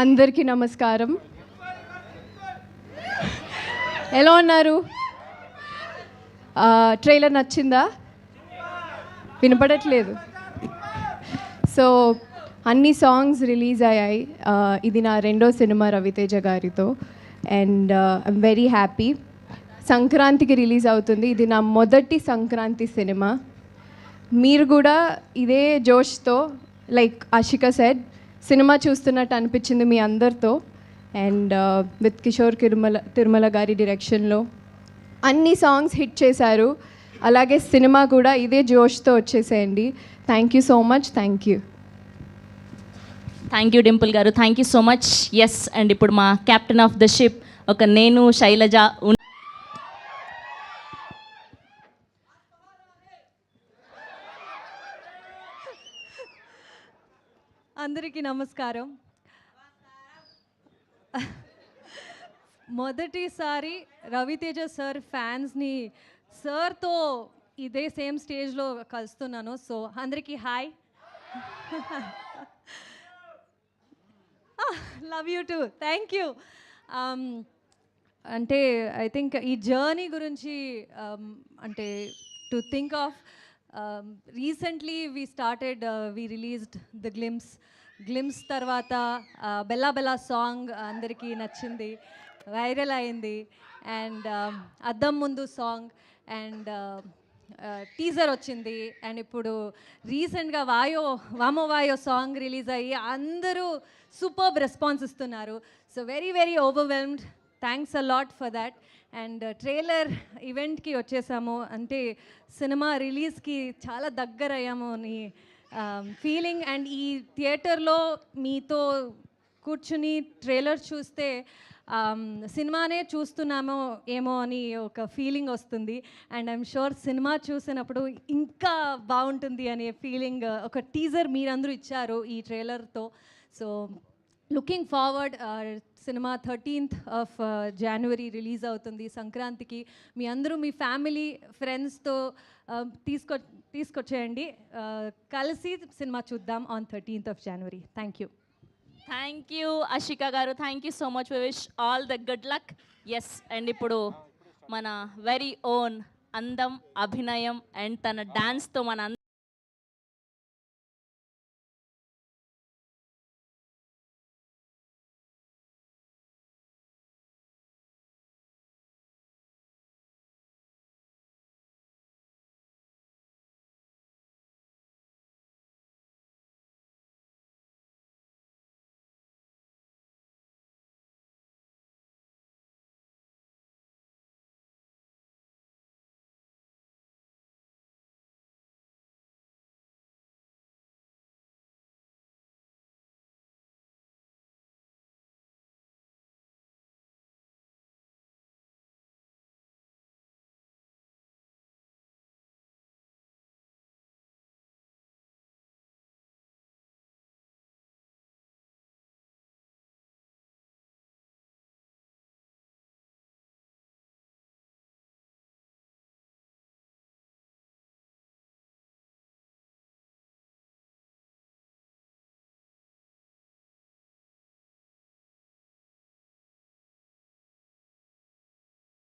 అందరికీ నమస్కారం. ఎలా ఉన్నారు? ట్రైలర్ నచ్చిందా? వినపడట్లేదు. సో అన్ని సాంగ్స్ రిలీజ్ అయ్యాయి. ఇది నా రెండో సినిమా రవితేజ గారితో. And I'm very happy. సంక్రాంతికి రిలీజ్ అవుతుంది. ఇది నా మొదటి సంక్రాంతి సినిమా. మీరు కూడా ఇదే జోష్తో లైక్ ఆషిక సెడ్ సినిమా చూస్తున్నట్టు అనిపించింది మీ అందరితో. And uh, with Kishore Tirumala Tirumala గారి డైరెక్షన్లో అన్ని సాంగ్స్ హిట్ చేశారు. అలాగే సినిమా కూడా ఇదే జోష్తో వచ్చేసేయండి. Thank you so much thank you thank you Dimple గారు. Thank you so much yes and ఇప్పుడు మా కెప్టెన్ ఆఫ్ ద షిప్ ఒక నేను శైలజ అందరికీ నమస్కారం. మొదటిసారి రవితేజ సార్ ఫ్యాన్స్ని సార్తో ఇదే సేమ్ స్టేజ్లో కలుస్తున్నాను. సో అందరికీ hi. Love you too. Thank you. అంటే ఐ థింక్ ఈ జర్నీ గురించి అంటే to think of recently we started we released the glimpse glimpse తర్వాత బెల్లా బెల్లా సాంగ్ అందరికీ నచ్చింది వైరల్ అయింది. అండ్ um, అద్దం ముందు సాంగ్ అండ్ టీజర్ వచ్చింది. అండ్ ఇప్పుడు రీసెంట్గా వాయో వామో వాయో సాంగ్ రిలీజ్ అయ్యి అందరూ సూపర్బ్ రెస్పాన్స్ ఇస్తున్నారు. So very very overwhelmed thanks a lot for that and trailer ఈవెంట్కి వచ్చేసాము. అంటే సినిమా రిలీజ్కి చాలా దగ్గర అయ్యాము అని ఫీలింగ్. అండ్ ఈ థియేటర్లో మీతో కూర్చుని ట్రైలర్ చూస్తే సినిమానే చూస్తున్నామో ఏమో అని ఒక ఫీలింగ్ వస్తుంది. అండ్ ఐఎమ్ షూర్ సినిమా చూసినప్పుడు ఇంకా బాగుంటుంది అనే ఫీలింగ్ ఒక టీజర్ మీరందరూ ఇచ్చారు ఈ ట్రైలర్తో. So looking forward cinema thirteenth of January release అవుతుంది సంక్రాంతికి. మీ అందరూ మీ ఫ్యామిలీ ఫ్రెండ్స్తో um, తీసుకొ తీసుకొచ్చేయండి. Uh, కలిసి సినిమా చూద్దాం on thirteenth of January thank you thank you Ashika గారు. Thank you so much wish all the good luck yes and ఇప్పుడు మన వెరీ ఓన్ అందం అభినయం అండ్ తన డ్యాన్స్తో మన